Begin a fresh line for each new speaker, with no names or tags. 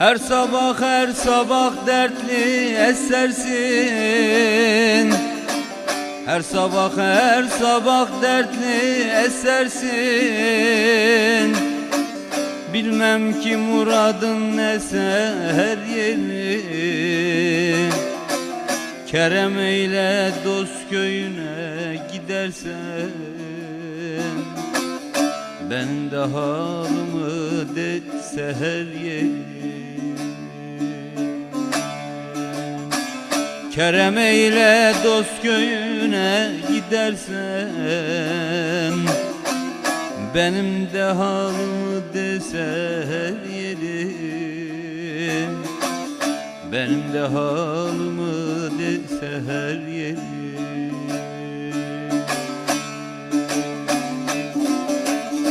Her sabah her sabah dertli esersin. Her sabah her sabah dertli esersin. Bilmem ki muradın nese her yeri. Kerem eyle dost köyüne gidersen. Ben de halımı de seher yeri. Kerem eyle dost köyüne gidersen Benim de halımı de seher yeri Benim de halımı de seher yeri